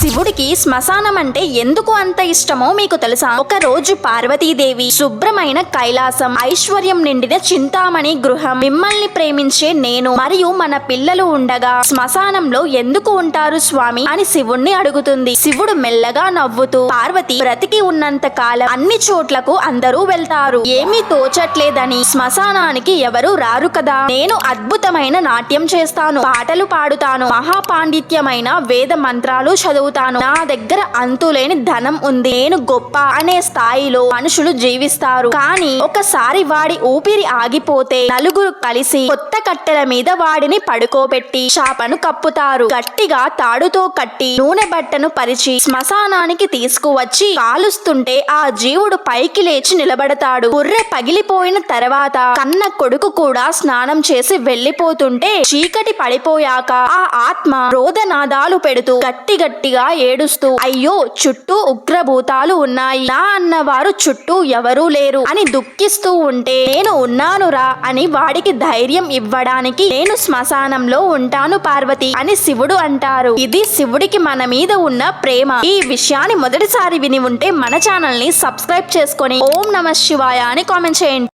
శివుడికి శ్మశానం అంటే ఎందుకు అంత ఇష్టమో మీకు తెలుసా? ఒక రోజు పార్వతీదేవి శుభ్రమైన కైలాసం ఐశ్వర్యం నిండిన చింతామణి గృహం మిమ్మల్ని ప్రేమించే నేను మరియు మన పిల్లలు ఉండగా శ్మశానంలో ఎందుకు ఉంటారు స్వామి? అని శివుణ్ణి అడుగుతుంది. శివుడు మెల్లగా నవ్వుతూ పార్వతి బ్రతికి ఉన్నంత కాలం అన్ని చోట్లకు అందరూ వెళ్తారు. ఏమీ తోచట్లేదని శ్మశానానికి ఎవరు రారు కదా? నేను అద్భుతమైన నాట్యం చేస్తాను పాటలు పాడుతాను మహాపాండిత్యమైన వేద మంత్రాలు చదువు చదువుతాను నా దగ్గర అంతులేని ధనం ఉంది. నేను గొప్ప అనే స్థాయిలో మనుషులు జీవిస్తారు. కానీ ఒకసారి వాడి ఊపిరి ఆగిపోతే నలుగురు కలిసి కొత్త కట్టెల మీద వాడిని పడుకోబెట్టి చాపను కప్పుతారు. గట్టిగా తాడుతో కట్టి నూనె బట్టను పరిచి శ్మశానానికి తీసుకువచ్చి కాలుస్తుంటే ఆ జీవుడు పైకి లేచి నిలబడతాడు. బుర్రె పగిలిపోయిన తర్వాత కన్న కొడుకు కూడా స్నానం చేసి వెళ్ళిపోతుంటే చీకటి పడిపోయాక ఆ ఆత్మ రోదనాదాలు పెడుతూ గట్టి గట్టిగా గట్టిగా ఏడుస్తూ అయ్యో చుట్టూ ఉగ్రభూతాలు ఉన్నాయి. నా అన్నవారు చుట్టూ ఎవరూ లేరు. అని దుఃఖిస్తూ ఉంటే నేను ఉన్నానురా అని వాడికి ధైర్యం ఇవ్వడానికి నేను శ్మశానంలో ఉంటాను పార్వతి అని శివుడు అంటారు. ఇది శివుడికి మన మీద ఉన్న ప్రేమ. ఈ విషయాన్ని మొదటిసారి విని ఉంటే మన ఛానల్ని సబ్స్క్రైబ్ చేసుకొని ఓం నమ శివాయ అని కామెంట్ చేయండి.